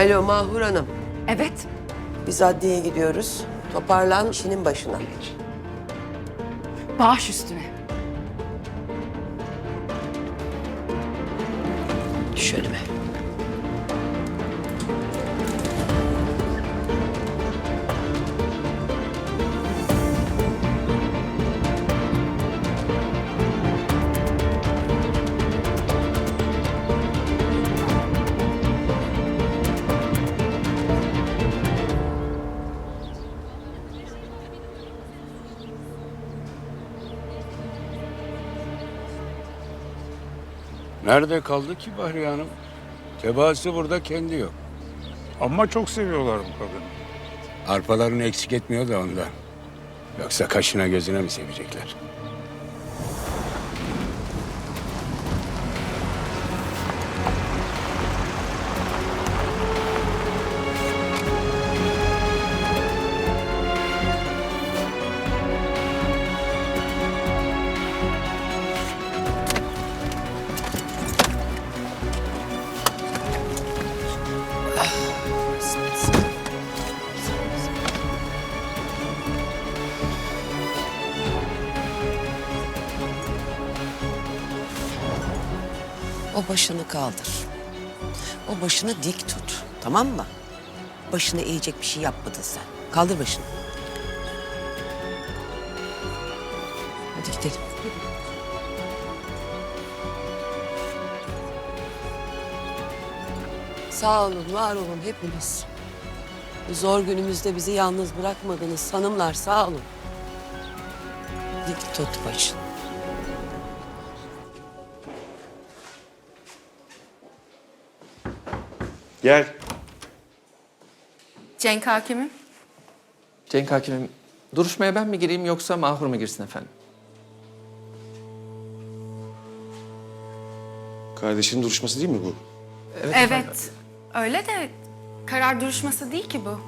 Alo Mahur Hanım. Evet. Biz adliyeye gidiyoruz. Toparlan işinin başına. Bağış üstüne. Düş önüme. Nerede kaldı ki Bahriye Hanım? Tebaası burada kendi yok. Ama çok seviyorlar bu kadını. Arpalarını eksik etmiyor da ondan. Yoksa kaşına gözüne mi sevecekler? Başını kaldır. O başını dik tut. Tamam mı? Başını eğecek bir şey yapmadın sen. Kaldır başını. Hadi gidelim. Sağ olun, var olun hepiniz. Bu zor günümüzde bizi yalnız bırakmadınız hanımlar sağ olun. Dik tut başını. Gel. Cenk hakimim. Cenk Hakimim, duruşmaya ben mi gireyim yoksa Mahur mu girsin efendim? Kardeşinin duruşması değil mi bu? Evet. Öyle de karar duruşması değil ki bu.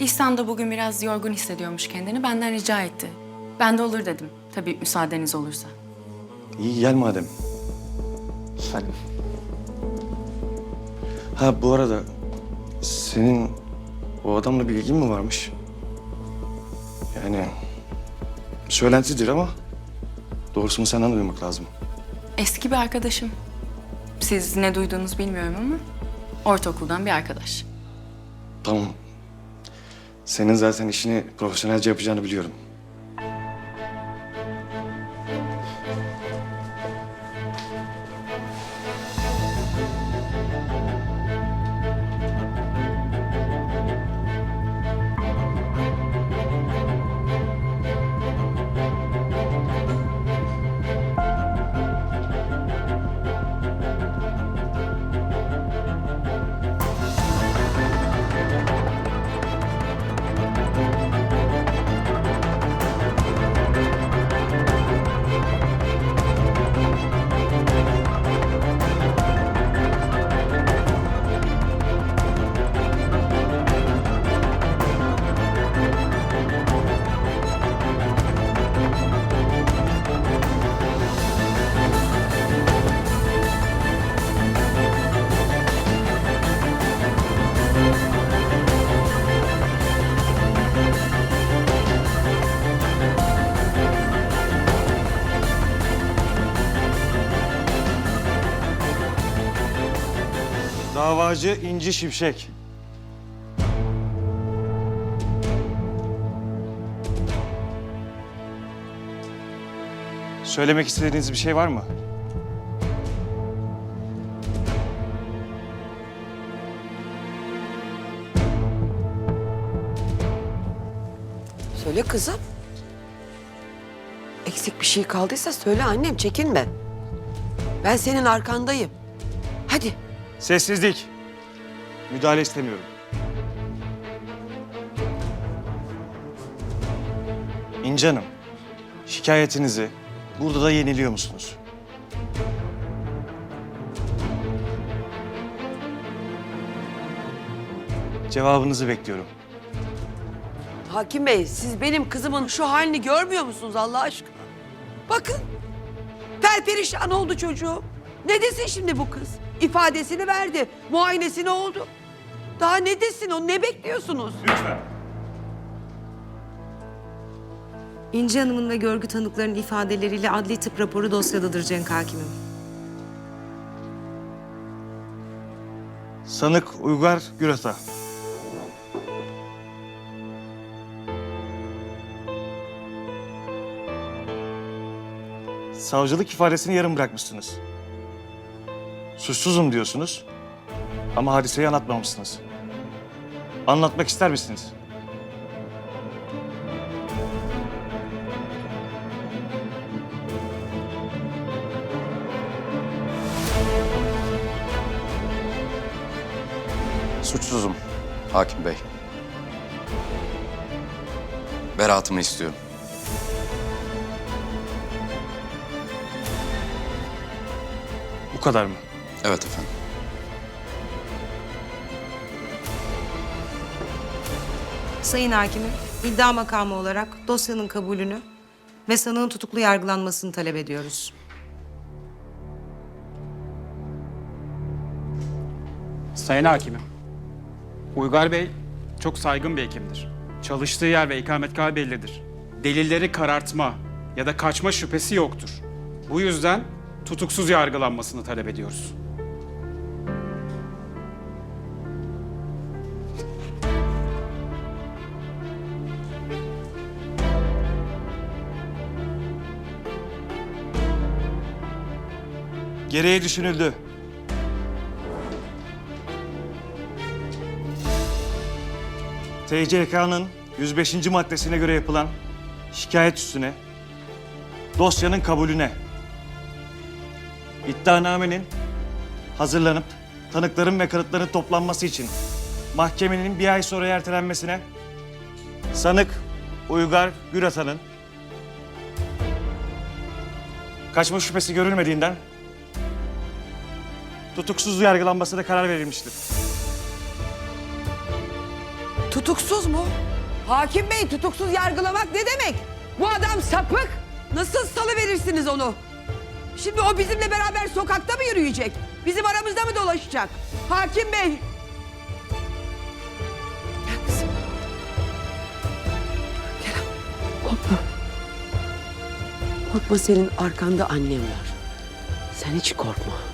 İhsan da bugün biraz yorgun hissediyormuş kendini. Benden rica etti. Ben de olur dedim. Tabii müsaadeniz olursa. İyi gel madem. Efendim, Ha bu arada senin o adamla bir ilgin mi varmış? Yani söylentidir ama doğrusunu senden duymak lazım. Eski bir arkadaşım. Siz ne duyduğunuzu bilmiyorum ama ortaokuldan bir arkadaş. Tamam. Senin zaten işini profesyonelce yapacağını biliyorum. Davacı İnci Şimşek. Söylemek istediğiniz bir şey var mı? Söyle kızım. Eksik bir şey kaldıysa söyle annem çekinme. Ben senin arkandayım. Hadi. Sessizlik. Müdahale istemiyorum. İnci Hanım, şikayetinizi burada da yeniliyor musunuz? Cevabınızı bekliyorum. Hakim Bey siz benim kızımın şu halini görmüyor musunuz Allah aşkına? Bakın. Perperişan oldu çocuğum. Ne desin şimdi bu kız? İfadesini verdi. Muayenesini oldu. Daha ne desin o? Ne bekliyorsunuz? İnci Hanım'ın ve görgü tanıklarının ifadeleriyle adli tıp raporu dosyadadır Cenk Hakimim. Sanık Uygar Gürata. Savcılık ifadesini yarım bırakmışsınız. Suçsuzum diyorsunuz ama hadiseyi anlatmamışsınız. Anlatmak ister misiniz? Suçsuzum hakim bey. Beraatımı istiyorum. Bu kadar mı? Evet efendim. Sayın Hakimim, iddia makamı olarak dosyanın kabulünü ve sanığın tutuklu yargılanmasını talep ediyoruz. Sayın Hakimim, Uygar Bey çok saygın bir hekimdir. Çalıştığı yer ve ikametgahı bellidir. Delilleri karartma ya da kaçma şüphesi yoktur. Bu yüzden tutuksuz yargılanmasını talep ediyoruz. Gereği düşünüldü. TCK'nın 105. maddesine göre yapılan şikayet üstüne dosyanın kabulüne iddianamenin hazırlanıp tanıkların ve kanıtların toplanması için mahkemenin bir ay sonra ertelenmesine sanık Uygar Güratan'ın kaçma şüphesi görülmediğinden tutuksuz yargılanmasına karar verilmiştir. Tutuksuz mu? Hakim Bey tutuksuz yargılamak ne demek? Bu adam sapık. Nasıl salı verirsiniz onu? Şimdi o bizimle beraber sokakta mı yürüyecek? Bizim aramızda mı dolaşacak? Hakim Bey. Gel kızım. Gel. Korkma. Korkma senin arkanda annem var. Sen hiç korkma.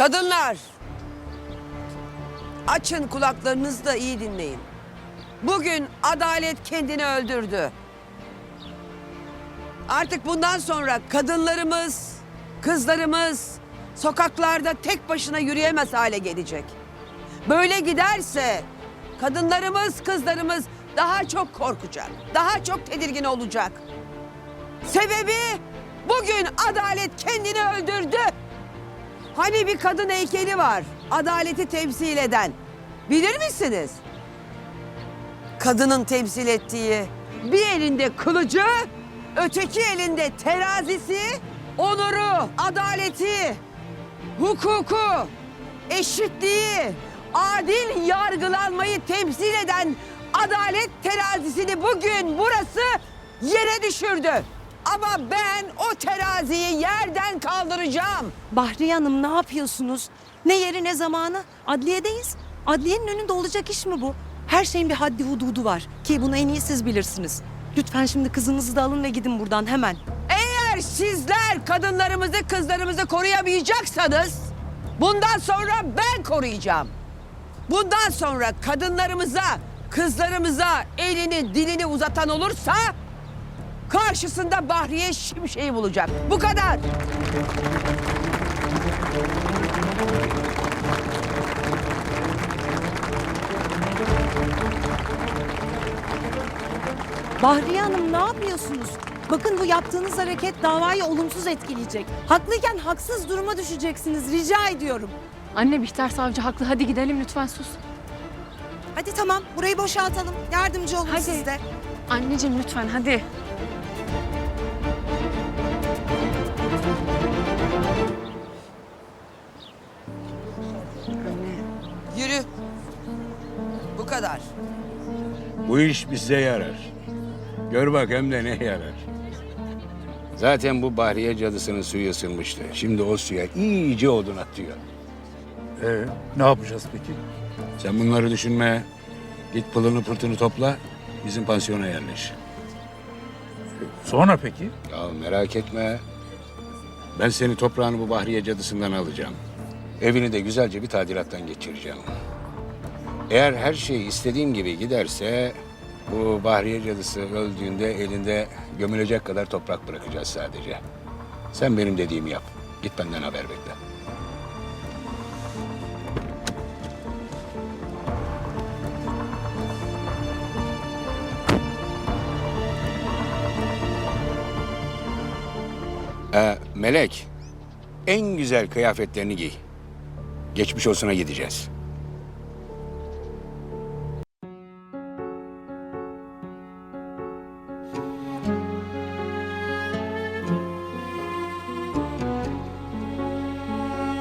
Kadınlar. Açın kulaklarınızı da iyi dinleyin. Bugün adalet kendini öldürdü. Artık bundan sonra kadınlarımız, kızlarımız sokaklarda tek başına yürüyemez hale gelecek. Böyle giderse kadınlarımız, kızlarımız daha çok korkacak, daha çok tedirgin olacak. Sebebi bugün adalet kendini öldürdü. Hani bir kadın heykeli var, adaleti temsil eden. Bilir misiniz? Kadının temsil ettiği bir elinde kılıcı, öteki elinde terazisi, onuru, adaleti, hukuku, eşitliği, adil yargılanmayı temsil eden adalet terazisini bugün burası yere düşürdü. Ama ben o teraziyi yerden kaldıracağım. Bahriye Hanım ne yapıyorsunuz? Ne yeri ne zamanı? Adliyedeyiz. Adliyenin önünde olacak iş mi bu? Her şeyin bir haddi hududu var ki bunu en iyi siz bilirsiniz. Lütfen şimdi kızınızı da alın ve gidin buradan hemen. Eğer sizler kadınlarımızı, kızlarımızı koruyamayacaksanız bundan sonra ben koruyacağım. Bundan sonra kadınlarımıza, kızlarımıza elini, dilini uzatan olursa karşısında Bahriye Şimşek'i bulacak. Bu kadar. Bahriye Hanım ne yapıyorsunuz? Bakın bu yaptığınız hareket davayı olumsuz etkileyecek. Haklıyken haksız duruma düşeceksiniz. Rica ediyorum. Anne Bihter Savcı haklı. Hadi gidelim lütfen sus. Hadi tamam burayı boşaltalım. Yardımcı olun Hadi. siz de. Anneciğim lütfen hadi. Bu iş bize yarar. Gör bak hem de ne yarar. Zaten bu Bahriye cadısının suyu ısınmıştı. Şimdi o suya iyice odun atıyor. Ee, ne yapacağız peki? Sen bunları düşünme. Git pılını pırtını topla. Bizim pansiyona yerleş. Sonra peki? Ya merak etme. Ben seni toprağını bu Bahriye cadısından alacağım. Evini de güzelce bir tadilattan geçireceğim. Eğer her şey istediğim gibi giderse bu Bahriye cadısı öldüğünde elinde gömülecek kadar toprak bırakacağız sadece. Sen benim dediğimi yap. Git benden haber bekle. Ee, Melek, en güzel kıyafetlerini giy. Geçmiş olsuna gideceğiz.